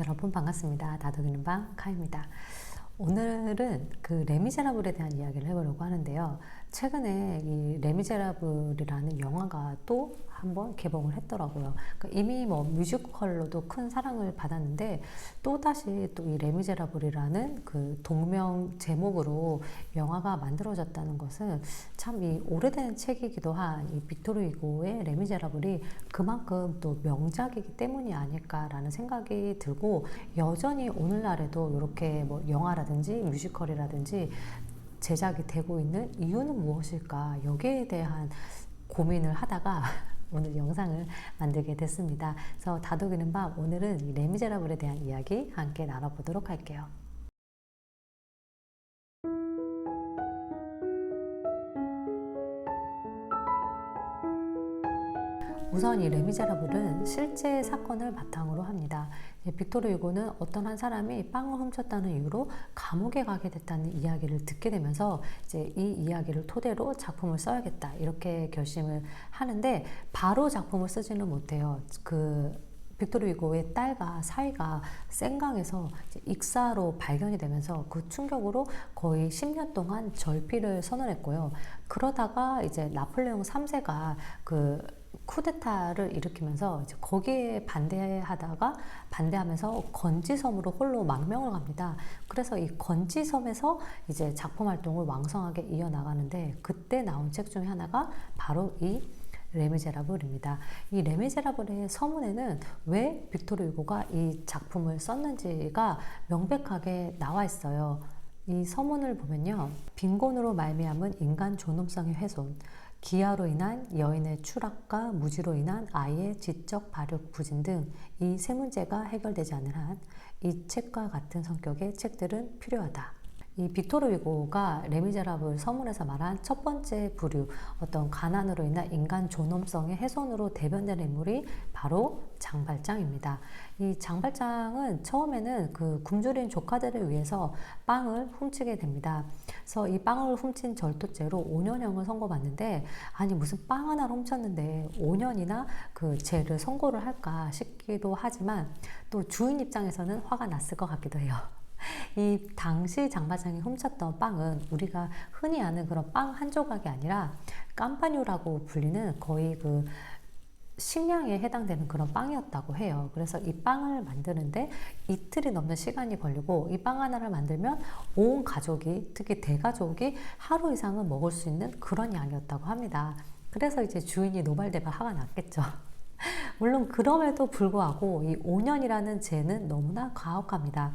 여러분 반갑습니다. 다독이는 방 카입니다. 오늘은 그 레미제라블에 대한 이야기를 해보려고 하는데요. 최근에 이 레미제라블이라는 영화가 또 한번 개봉을 했더라고요. 그러니까 이미 뭐 뮤지컬로도 큰 사랑을 받았는데 또 다시 또 이 레미제라블이라는 그 동명 제목으로 영화가 만들어졌다는 것은 참 이 오래된 책이기도 한 이 빅토르 이고의 레미제라블이 그만큼 또 명작이기 때문이 아닐까라는 생각이 들고 여전히 오늘날에도 이렇게 뭐 영화라든지 뮤지컬이라든지 제작이 되고 있는 이유는 무엇일까 여기에 대한 고민을 하다가 오늘 영상을 만들게 됐습니다. 그래서 다독이는 밤 오늘은 이 레미제라블에 대한 이야기 함께 나눠보도록 할게요. 우선 이 레미제라블은 실제 사건을 바탕으로 합니다. 빅토르 유고는 어떤 한 사람이 빵을 훔쳤다는 이유로 감옥에 가게 됐다는 이야기를 듣게 되면서 이제 이 이야기를 토대로 작품을 써야겠다 이렇게 결심을 하는데 바로 작품을 쓰지는 못해요. 그 빅토르 위고의 딸과 사이가 생강에서 익사로 발견이 되면서 그 충격으로 거의 10년 동안 절필을 선언했고요. 그러다가 이제 나폴레옹 3세가 그 쿠데타를 일으키면서 이제 거기에 반대하다가 반대하면서 건지섬으로 홀로 망명을 갑니다. 그래서 이 건지섬에서 이제 작품 활동을 왕성하게 이어나가는데 그때 나온 책 중에 하나가 바로 이 레미제라블입니다. 이 레미제라블의 서문에는 왜 빅토르 유고가 이 작품을 썼는지가 명백하게 나와 있어요. 이 서문을 보면요. 빈곤으로 말미암은 인간 존엄성의 훼손, 기아로 인한 여인의 추락과 무지로 인한 아이의 지적 발육 부진 등 이 세 문제가 해결되지 않는 한이 책과 같은 성격의 책들은 필요하다. 이 빅토르 위고가 레미제라블 서문에서 말한 첫 번째 부류 어떤 가난으로 인한 인간 존엄성의 훼손으로 대변되는 인물이 바로 장발장입니다. 이 장발장은 처음에는 그 굶주린 조카들을 위해서 빵을 훔치게 됩니다. 그래서 이 빵을 훔친 절도죄로 5년형을 선고받는데 아니 무슨 빵 하나를 훔쳤는데 5년이나 그 죄를 선고를 할까 싶기도 하지만 또 주인 입장에서는 화가 났을 것 같기도 해요. 이 당시 장바장이 훔쳤던 빵은 우리가 흔히 아는 그런 빵 한 조각이 아니라 깜파뉴라고 불리는 거의 그 식량에 해당되는 그런 빵이었다고 해요. 그래서 이 빵을 만드는데 이틀이 넘는 시간이 걸리고 이 빵 하나를 만들면 온 가족이 특히 대가족이 하루 이상은 먹을 수 있는 그런 양이었다고 합니다. 그래서 이제 주인이 노발대발 화가 났겠죠. 물론 그럼에도 불구하고 이 5년이라는 죄는 너무나 가혹합니다.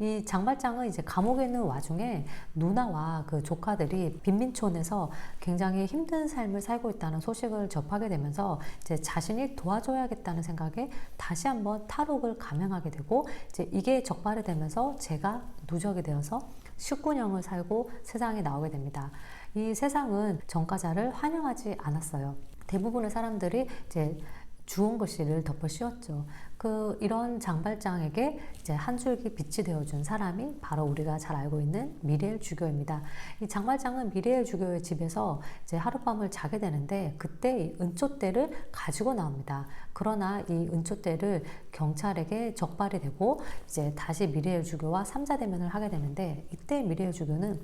이 장발장은 이제 감옥에 있는 와중에 누나와 그 조카들이 빈민촌에서 굉장히 힘든 삶을 살고 있다는 소식을 접하게 되면서 이제 자신이 도와줘야겠다는 생각에 다시 한번 탈옥을 감행하게 되고 이제 이게 적발이 되면서 제가 누적이 되어서 19년을 살고 세상에 나오게 됩니다. 이 세상은 전과자를 환영하지 않았어요. 대부분의 사람들이 이제 주홍 글씨를 덮어 씌웠죠. 그 이런 장발장에게 이제 한 줄기 빛이 되어준 사람이 바로 우리가 잘 알고 있는 미리엘 주교입니다. 이 장발장은 미리엘 주교의 집에서 이제 하룻밤을 자게 되는데 그때 이 은초대를 가지고 나옵니다. 그러나 이 은초대를 경찰에게 적발이 되고 이제 다시 미리엘 주교와 삼자 대면을 하게 되는데 이때 미리엘 주교는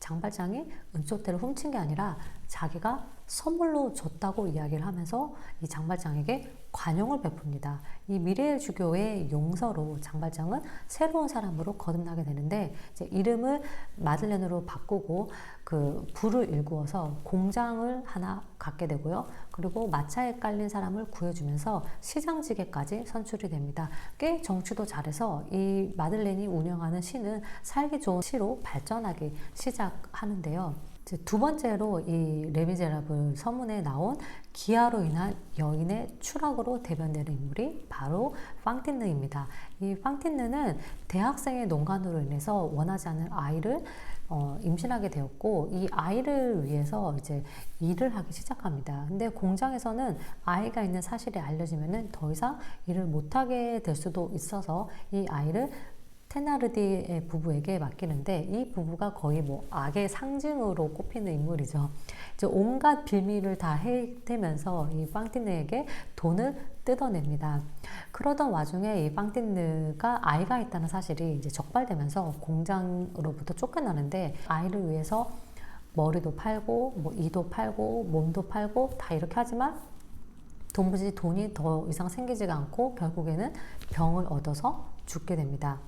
장발장이 은초대를 훔친 게 아니라 자기가 선물로 줬다고 이야기를 하면서 이 장발장에게 관용을 베풉니다. 이 미래의 주교의 용서로 장발장은 새로운 사람으로 거듭나게 되는데 이제 이름을 마들렌으로 바꾸고 그 불을 일구어서 공장을 하나 갖게 되고요. 그리고 마차에 깔린 사람을 구해주면서 시장직에까지 선출이 됩니다. 꽤 정치도 잘해서 이 마들렌이 운영하는 시는 살기 좋은 시로 발전하기 시작하는데요. 두 번째로 이 레미제라블 서문에 나온 기아로 인한 여인의 추락으로 대변되는 인물이 바로 빵틴느입니다. 이 빵틴느는 대학생의 농간으로 인해서 원하지 않는 아이를 어, 임신하게 되었고 이 아이를 위해서 이제 일을 하기 시작합니다. 근데 공장에서는 아이가 있는 사실이 알려지면은 더 이상 일을 못하게 될 수도 있어서 이 아이를 테나르디의 부부에게 맡기는데 이 부부가 거의 뭐 악의 상징으로 꼽히는 인물이죠. 이제 온갖 빌미를 다 해대면서 이 빵티네에게 돈을 뜯어냅니다. 그러던 와중에 이 빵띠느가 아이가 있다는 사실이 이제 적발되면서 공장으로부터 쫓겨나는데 아이를 위해서 머리도 팔고 뭐 이도 팔고 몸도 팔고 다 이렇게 하지만 도무지 돈이 더 이상 생기지가 않고 결국에는 병을 얻어서 죽게 됩니다.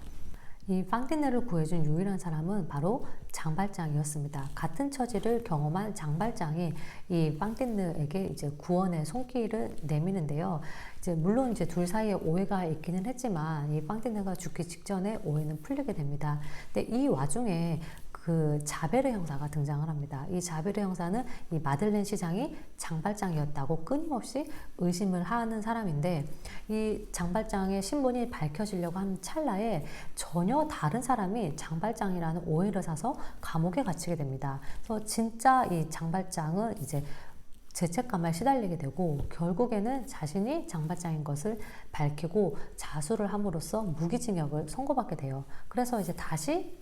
이 빵띠네를 구해준 유일한 사람은 바로 장발장이었습니다. 같은 처지를 경험한 장발장이 이 빵띠느에게 이제 구원의 손길을 내미는데요. 이제 물론 이제 둘 사이에 오해가 있기는 했지만 이 빵띠느가 죽기 직전에 오해는 풀리게 됩니다. 근데 이 와중에 그 자베르 형사가 등장을 합니다. 이 자베르 형사는 이 마들렌 시장이 장발장이었다고 끊임없이 의심을 하는 사람인데 이 장발장의 신분이 밝혀지려고 하는 찰나에 전혀 다른 사람이 장발장이라는 오해를 사서 감옥에 갇히게 됩니다. 그래서 진짜 이 장발장은 이제 죄책감에 시달리게 되고 결국에는 자신이 장발장인 것을 밝히고 자수를 함으로써 무기징역을 선고받게 돼요. 그래서 이제 다시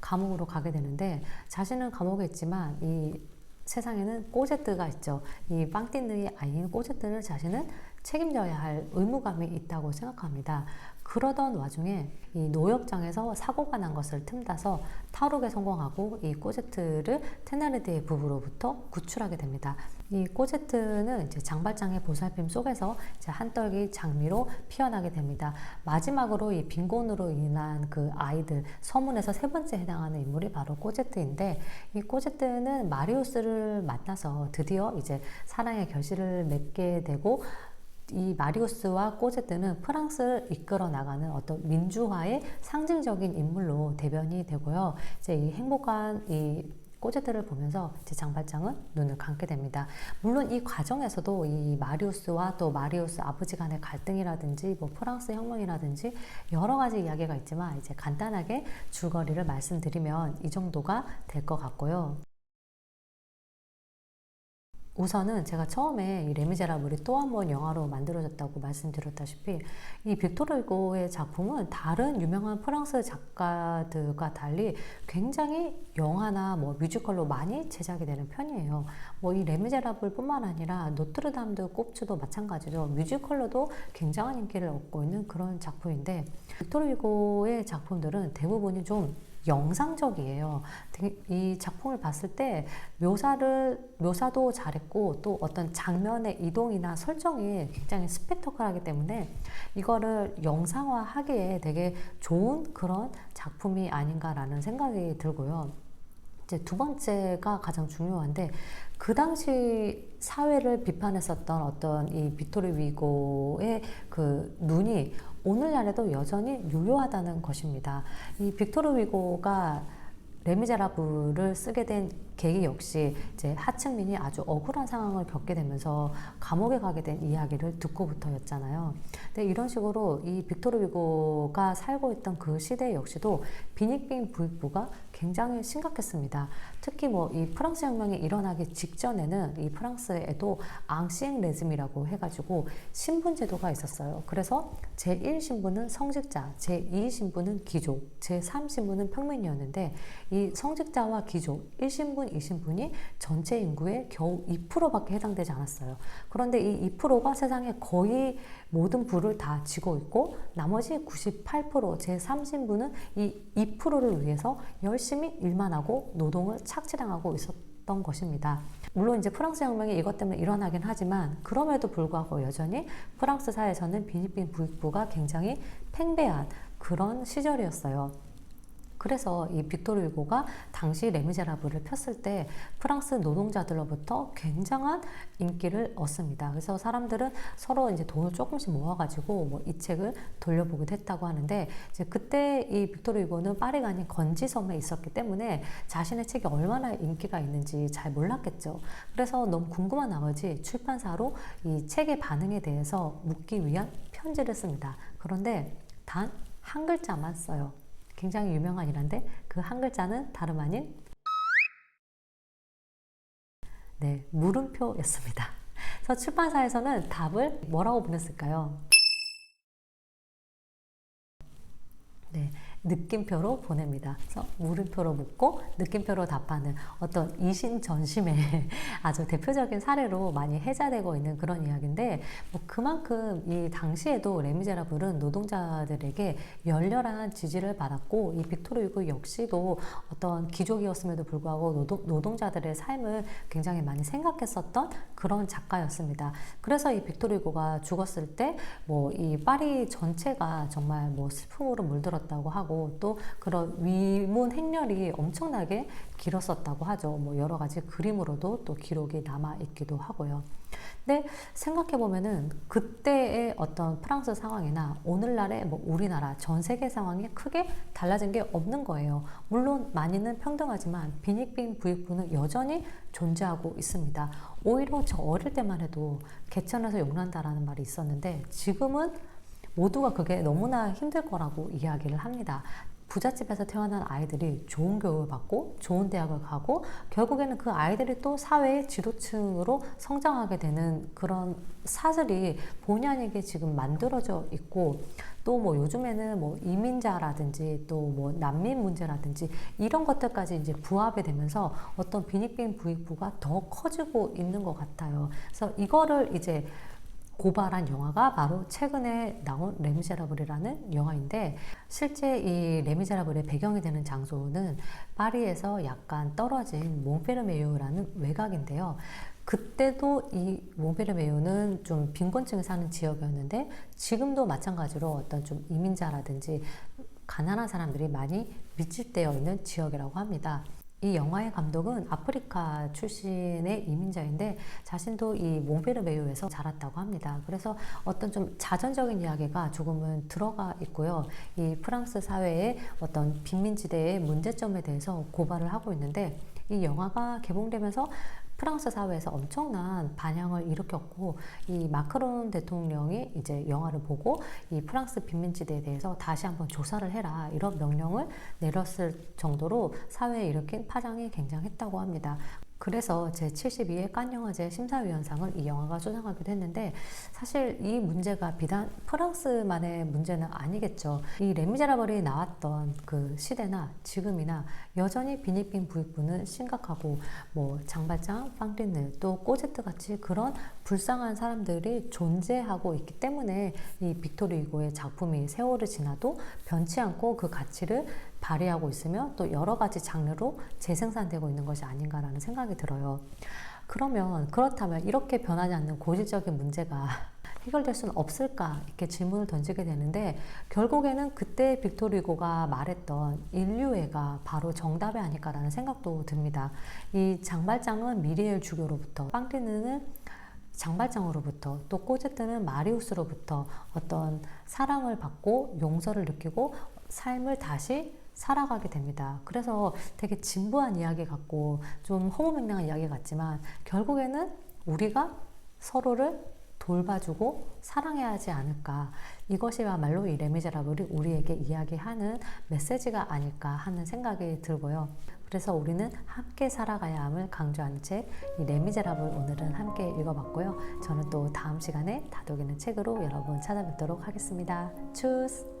감옥으로 가게 되는데 자신은 감옥에 있지만 이 세상에는 꼬제뜨가 있죠. 이 빵띠느의 아이인 꼬제뜨를 자신은 책임져야 할 의무감이 있다고 생각합니다. 그러던 와중에 이 노역장에서 사고가 난 것을 틈타서 탈옥에 성공하고 이 꼬제트를 테나르디의 부부로부터 구출하게 됩니다. 이 꼬제트는 이제 장발장의 보살핌 속에서 이제 한떨기 장미로 피어나게 됩니다. 마지막으로 이 빈곤으로 인한 그 아이들 서문에서 세 번째 해당하는 인물이 바로 꼬제트인데 이 꼬제트는 마리우스를 만나서 드디어 이제 사랑의 결실을 맺게 되고 이 마리우스와 꼬제트는 프랑스를 이끌어 나가는 어떤 민주화의 상징적인 인물로 대변이 되고요. 이제 이 행복한 이 꼬제트를 보면서 제 장발장은 눈을 감게 됩니다. 물론 이 과정에서도 이 마리우스와 또 마리우스 아버지 간의 갈등이라든지 뭐 프랑스 혁명이라든지 여러 가지 이야기가 있지만 이제 간단하게 줄거리를 말씀드리면 이 정도가 될 것 같고요. 우선은 제가 처음에 이 레미제라블이 또 한 번 영화로 만들어졌다고 말씀드렸다시피 이 빅토르 고의 작품은 다른 유명한 프랑스 작가들과 달리 굉장히 영화나 뭐 뮤지컬로 많이 제작이 되는 편이에요. 뭐 이 레미제라블뿐만 아니라 노트르담드 꼽츠도 마찬가지로 뮤지컬로도 굉장한 인기를 얻고 있는 그런 작품인데 빅토르 고의 작품들은 대부분이 좀 영상적이에요. 이 작품을 봤을 때 묘사를 묘사도 잘했고 또 어떤 장면의 이동이나 설정이 굉장히 스펙터클하기 때문에 이거를 영상화하기에 되게 좋은 그런 작품이 아닌가라는 생각이 들고요. 이제 두 번째가 가장 중요한데 그 당시 사회를 비판했었던 어떤 이 빅토르 위고의 그 눈이 오늘날에도 여전히 유효하다는 것입니다. 이 빅토르 위고가 레미제라블을 쓰게 된 계기 역시 이제 하층민이 아주 억울한 상황을 겪게 되면서 감옥에 가게 된 이야기를 듣고부터였잖아요. 근데 이런 식으로 이 빅토르 위고가 살고 있던 그 시대 역시도 빈익빈 부익부가 굉장히 심각했습니다. 특히 뭐 이 프랑스 혁명이 일어나기 직전에는 이 프랑스에도 앙시엥 레즘이라고 해가지고 신분 제도가 있었어요. 그래서 제1 신분은 성직자, 제2 신분은 귀족, 제3 신분은 평민이었는데 이 성직자와 귀족 1신분, 2신분이 전체 인구의 겨우 2%밖에 해당되지 않았어요. 그런데 이 2%가 세상의 거의 모든 부를 다 쥐고 있고 나머지 98% 제3신분은 이 2%를 위해서 열심히 일만 하고 노동을 착취당하고 있었던 것입니다. 물론 이제 프랑스 혁명이 이것 때문에 일어나긴 하지만 그럼에도 불구하고 여전히 프랑스 사회에서는 비니빈 부익부가 굉장히 팽배한 그런 시절이었어요. 그래서 이 빅토르 유고가 당시 레미제라블을 폈을 때 프랑스 노동자들로부터 굉장한 인기를 얻습니다. 그래서 사람들은 서로 이제 돈을 조금씩 모아가지고 뭐 이 책을 돌려보기도 했다고 하는데 이제 그때 이 빅토르 유고는 파리가 아닌 건지섬에 있었기 때문에 자신의 책이 얼마나 인기가 있는지 잘 몰랐겠죠. 그래서 너무 궁금한 나머지 출판사로 이 책의 반응에 대해서 묻기 위한 편지를 씁니다. 그런데 단 한 글자만 써요. 굉장히 유명한 일화인데 그 한 글자는 다름 아닌 네, 물음표였습니다. 그래서 출판사에서는 답을 뭐라고 보냈을까요? 네, 느낌표로 보냅니다. 그래서 물음표로 묻고 느낌표로 답하는 어떤 이신전심의 아주 대표적인 사례로 많이 해자되고 있는 그런 이야기인데 뭐 그만큼 이 당시에도 레미제라블은 노동자들에게 열렬한 지지를 받았고 이 빅토르 유고 역시도 어떤 귀족이었음에도 불구하고 노동, 노동자들의 삶을 굉장히 많이 생각했었던 그런 작가였습니다. 그래서 이 빅토르 유고가 죽었을 때 뭐 이 파리 전체가 정말 뭐 슬픔으로 물들었다고 하고 또 그런 위문 행렬이 엄청나게 길었었다고 하죠. 뭐 여러 가지 그림으로도 또 기록이 남아 있기도 하고요. 근데 생각해 보면은 그때의 어떤 프랑스 상황이나 오늘날의 뭐 우리나라 전 세계 상황이 크게 달라진 게 없는 거예요. 물론 많이는 평등하지만 빈익빈 부익부는 여전히 존재하고 있습니다. 오히려 저 어릴 때만 해도 개천에서 욕난다라는 말이 있었는데 지금은 모두가 그게 너무나 힘들 거라고 이야기를 합니다. 부잣집에서 태어난 아이들이 좋은 교육을 받고 좋은 대학을 가고 결국에는 그 아이들이 또 사회의 지도층으로 성장하게 되는 그런 사슬이 본의 아니게 지금 만들어져 있고 또 뭐 요즘에는 뭐 이민자라든지 또 뭐 난민 문제라든지 이런 것들까지 이제 부합이 되면서 어떤 빈익빈 부익부가 더 커지고 있는 것 같아요. 그래서 이거를 이제 고발한 영화가 바로 최근에 나온 레미제라블이라는 영화인데 실제 이 레미제라블의 배경이 되는 장소는 파리에서 약간 떨어진 몽페르메유라는 외곽인데요. 그때도 이 몽페르메유는 좀 빈곤층이 사는 지역이었는데 지금도 마찬가지로 어떤 좀 이민자라든지 가난한 사람들이 많이 밀집되어 있는 지역이라고 합니다. 이 영화의 감독은 아프리카 출신의 이민자인데 자신도 이 몽페르메유에서 자랐다고 합니다. 그래서 어떤 좀 자전적인 이야기가 조금은 들어가 있고요. 이 프랑스 사회의 어떤 빈민지대의 문제점에 대해서 고발을 하고 있는데 이 영화가 개봉되면서 프랑스 사회에서 엄청난 반향을 일으켰고 이 마크론 대통령이 이제 영화를 보고 이 프랑스 빈민지대에 대해서 다시 한번 조사를 해라 이런 명령을 내렸을 정도로 사회에 일으킨 파장이 굉장했다고 합니다. 그래서 제72회 칸영화제 심사위원상을 이 영화가 수상하기도 했는데 사실 이 문제가 비단 프랑스만의 문제는 아니겠죠. 이 레미제라블이 나왔던 그 시대나 지금이나 여전히 비니핀 부익부는 심각하고 뭐 장발장, 빵리느 또 꼬제트 같이 그런 불쌍한 사람들이 존재하고 있기 때문에 이 빅토르 이고의 작품이 세월을 지나도 변치 않고 그 가치를 발휘하고 있으며 또 여러 가지 장르로 재생산되고 있는 것이 아닌가라는 생각이 들어요. 그러면 그렇다면 이렇게 변하지 않는 고질적인 문제가 해결될 수는 없을까 이렇게 질문을 던지게 되는데 결국에는 그때 빅토리고가 말했던 인류애가 바로 정답이 아닐까라는 생각도 듭니다. 이 장발장은 미리엘 주교로부터 빵띠는 장발장으로부터 또 꼬제트는 마리우스로부터 어떤 사랑을 받고 용서를 느끼고 삶을 다시 살아가게 됩니다. 그래서 되게 진부한 이야기 같고 좀 허무맹랑한 이야기 같지만 결국에는 우리가 서로를 돌봐주고 사랑해야 하지 않을까. 이것이야말로 이 레미제라블이 우리에게 이야기하는 메시지가 아닐까 하는 생각이 들고요. 그래서 우리는 함께 살아가야 함을 강조하는 책, 이 레미제라블 오늘은 함께 읽어봤고요. 저는 또 다음 시간에 다독이는 책으로 여러분 찾아뵙도록 하겠습니다. 추스!